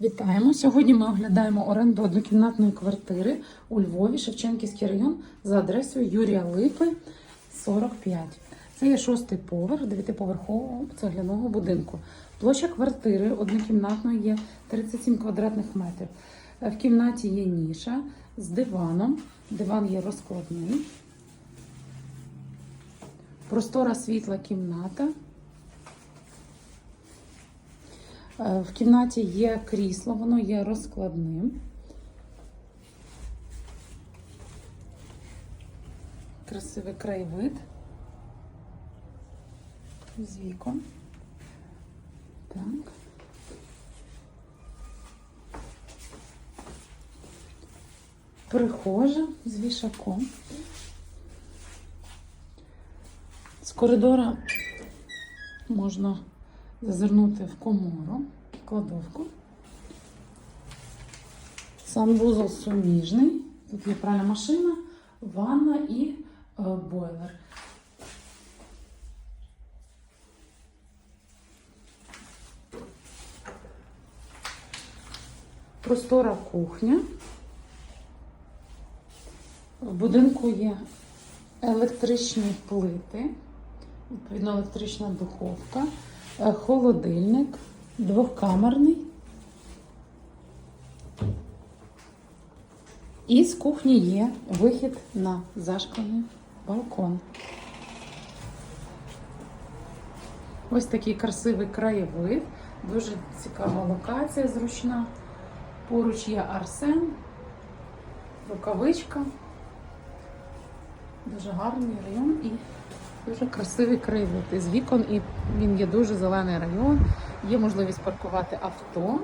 Вітаємо! Сьогодні ми оглядаємо оренду однокімнатної квартири у Львові, Шевченківський район за адресою Юрія Липи, 45. Це є шостий поверх дев'ятиповерхового цегляного будинку. Площа квартири однокімнатної є 37 квадратних метрів. Е, В кімнаті є ніша з диваном. Диван є розкладний. Простора світла кімната. В кімнаті є крісло, воно є розкладним. Красивий краєвид з вікон. Так. Прихожа з вішаком. З коридора можна зазирнути в комору, кладовку. Санвузол суміжний. Тут є пральна машина, ванна і е, бойлер. Простора кухня. В будинку є електричні плити, відповідно, електрична духовка, холодильник, двохкамерний. І з кухні є вихід на зашклений балкон. Ось такий красивий краєвид, дуже цікава локація, зручна. Поруч є Арсен, рукавичка. Дуже гарний район і дуже красивий краєвид. Із вікон, і він є дуже зелений район. Є можливість паркувати авто.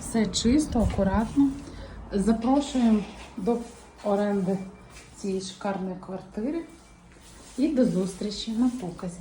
Все чисто, акуратно. Запрошуємо до оренди цієї шикарної квартири і до зустрічі на показі.